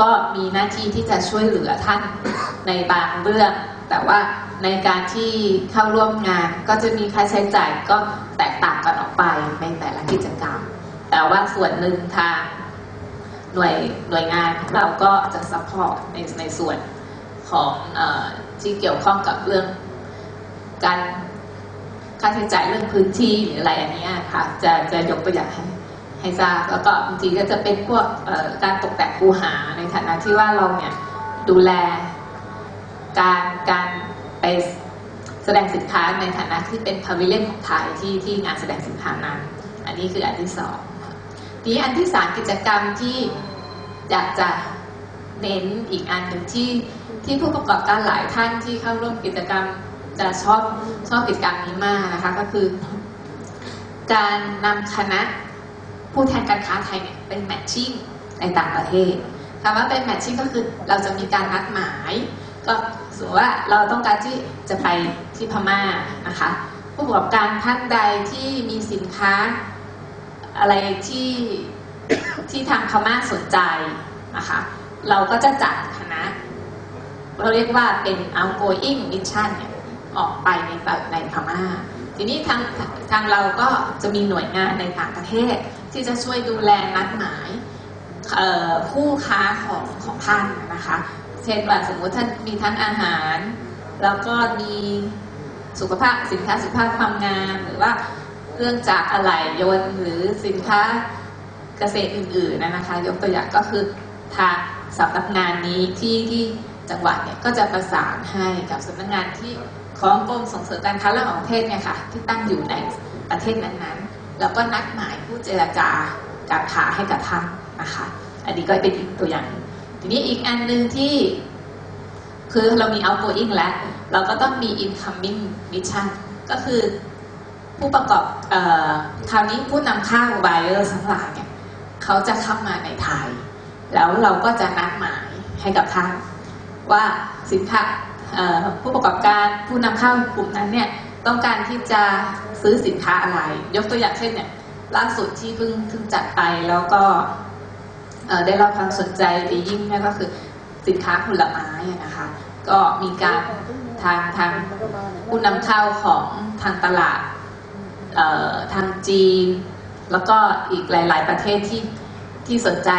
ก็มีหน้าที่ที่จะช่วยเหลือท่านในบางเรื่อง แต่ว่าในการที่เข้าร่วมงานก็จะมีค่าใช้จ่ายก็แตกต่างกันออกไปในแต่ละกิจกรรม แต่ว่าส่วนหนึ่งทางหน่วยหน่วยงานของเราก็จะซัพพอร์ตในในส่วนของอที่เกี่ยวข้องกับเรื่องการค่าใช้จ่ายเรื่องพื้นที่หรืออะไรอันนี้ค่ะ จะจะยกตัวอย่างให้ ให้ทราบแล้วก็บางทีก็จะเป็นพวกการตกแต่งคูหาในฐานะที่ว่าเราเนี่ยดูแลการการไปแสดงสินค้าในฐานะที่เป็นพาวิเลียนของไทยที่ที่งานแสดงสินค้านั้น อันนี้คืออันที่สองทีอันที่สามกิจกรรมที่อยากจะเน้นอีกอันหนึ่งที่ที่ผู้ประกอบการหลายท่านที่เข้าร่วมกิจกรรมจะชอบชอบกิจกรรมนี้มากนะคะก็คือ การนำคณะ ผู้แทนการค้าไทยเนี่ยเป็นแมทชิ่งในต่างประเทศคำว่าเป็นแมทชิ่งก็คือเราจะมีการนัดหมาย ก็สมมติว่าเราต้องการที่จะไปที่พม่านะคะ ผู้ประกอบการท่านใดที่มีสินค้าอะไรที่ที่ทางพม่าสนใจนะคะเราก็จะจัดคณะเราเรียกว่าเป็น outgoing mission เนี่ยออกไปในในพม่า ทีนี้ทางทางเราก็จะมีหน่วยงานในต่างประเทศ ที่จะช่วยดูแลนัดหมายผู้ค้าของของท่านนะคะ เช่นว่าสมมุติท่านมีทั้งอาหาร แล้วก็มีสุขภาพสินค้าสุขภาพความงามหรือว่าเครื่องจักรอะไหล่ยนต์หรือสินค้าเกษตรอื่นๆนะคะ ยกตัวอย่างก็คือทางสำนักงานนี้ที่ที่จังหวัดเนี่ยก็จะประสานให้กับสำนักงานที่ของกรมส่งเสริมการค้าระหว่างประเทศเนี่ยค่ะที่ตั้งอยู่ในประเทศนั้นๆ แล้วก็นัดหมายผู้เจรจาการค้าให้กับท่านนะคะ อันนี้ก็เป็นอีกตัวอย่าง ทีนี้อีกอันหนึ่งที่คือเรามี outgoing แล้ว เราก็ต้องมี incoming mission ก็คือผู้ประกอบเออคราวนี้ผู้นำเข้า buyer ทั้งหลายเนี่ยเขาจะเข้ามาในไทย แล้วเราก็จะนัดหมายให้กับท่านว่าสินค้าเอ่อผู้ประกอบการผู้นำเข้ากลุ่มนั้นเนี่ย ต้องการที่จะซื้อสินค้าอะไร ยกตัวอย่างเช่นเนี่ยล่าสุดที่เพิ่งเพิ่งจัดไปแล้วก็เอ่อได้รับความสนใจดียิ่งเนี่ยก็คือสินค้าผลไม้อะนะคะ ก็มีการทางทางผู้นำเข้าของทางตลาดเอ่อทางจีน แล้วก็อีกหลาย ๆ ประเทศที่ที่สนใจ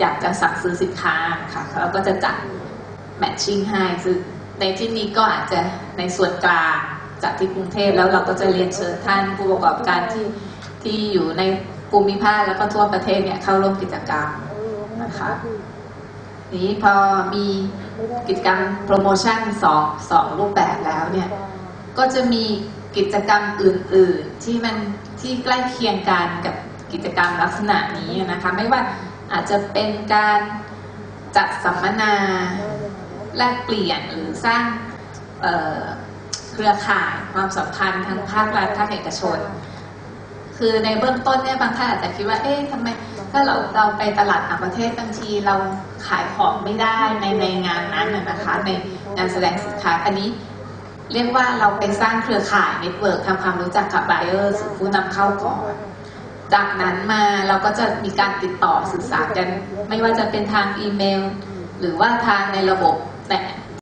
อยากจะสั่งซื้อสินค้านะคะเราก็จะจัดแมทชิ่งให้ซึ่งในที่นี้ก็อาจจะในส่วนกลาง จากที่กรุงเทพแล้วเราก็จะเรียนเชิญท่านผู้ประกอบการที่ที่อยู่ในภูมิภาคแล้วก็ทั่วประเทศเนี่ยเข้าร่วมกิจกรรมนะคะนี้พอมีกิจกรรมโปรโมชั่นสองสองรูปแบบแล้วเนี่ยก็จะมีกิจกรรมอื่น ๆ ที่มันที่ใกล้เคียงกันกับกิจกรรมลักษณะนี้นะคะ ไม่ว่าอาจจะเป็นการจัดสัมมนาแลกเปลี่ยนหรือสร้าง เครือข่ายความสัมพันธ์ทั้งภาครัฐภาคเอกชน คือในเบื้องต้นเนี่ยบางท่านอาจจะคิดว่าเอ๊ะทำไมถ้าเราเราไปตลาดต่างประเทศบางทีเราขายของไม่ได้ในในงานนั้นนะคะในงานแสดงสินค้าอันนี้เรียกว่าเราไปสร้างเครือข่ายเน็ตเวิร์กทำความรู้จักกับไบเออร์สผู้นำเข้าก่อน จากนั้นมาเราก็จะมีการติดต่อสื่อสารกัน ไม่ว่าจะเป็นทางอีเมล หรือว่าทางในระบบแต่